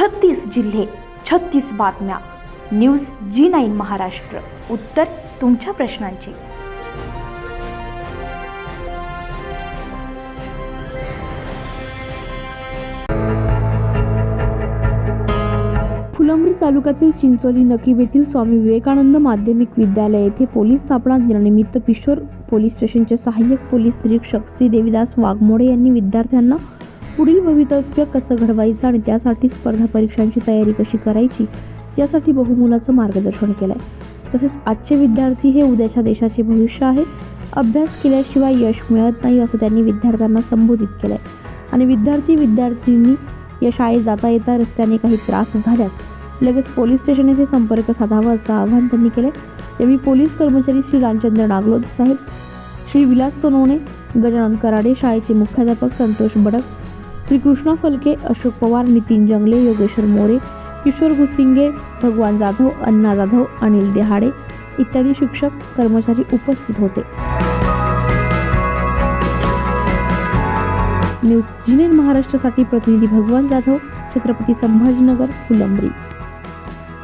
छत्तीस जिल्हे छत्तीस बातम्या. News G nine Maharashtra. उत्तर तुमच्या प्रश्नांची. फुलंब्री तालुक्यातील चिंचोली नकीब येथील स्वामी विवेकानंद माध्यमिक विद्यालय येथे पोलीस स्थापना दिनानिमित्त किशोर पोलीस स्टेशनचे सहाय्यक पोलीस निरीक्षक श्री देविदास वाघमोडे यांनी विद्यार्थ्यांना पुढील भवितव्य कसं घडवायचं आणि त्यासाठी स्पर्धा परीक्षांची तयारी कशी करायची यासाठी बहुमुलाचं मार्गदर्शन केलं आहे तसेच आजचे विद्यार्थी हे उद्याच्या देशाचे भविष्य आहे. अभ्यास केल्याशिवाय यश मिळत नाही असं त्यांनी विद्यार्थ्यांना संबोधित केलं आहे आणि विद्यार्थी विद्यार्थिनी या शाळेत जाता येता रस्त्याने काही त्रास झाल्यास लगेच पोलीस स्टेशन येथे संपर्क साधावा असं आवाहन त्यांनी केले यावेळी पोलीस कर्मचारी श्री रामचंद्र नागलोद साहेब श्री विलास सोनवणे गजानन कराडे शाळेचे मुख्याध्यापक संतोष बडक श्रीकृष्ण फलके अशोक पवार नितीन जंगले योगेश्वर मोरे किशोर गुसिंगे भगवान जाधव अण्णा जाधव अनिल देहाडे इत्यादी शिक्षक कर्मचारी उपस्थित होते. न्यूज जिनेर महाराष्ट्रासाठी प्रतिनिधी भगवान जाधव छत्रपती संभाजीनगर फुलंब्री.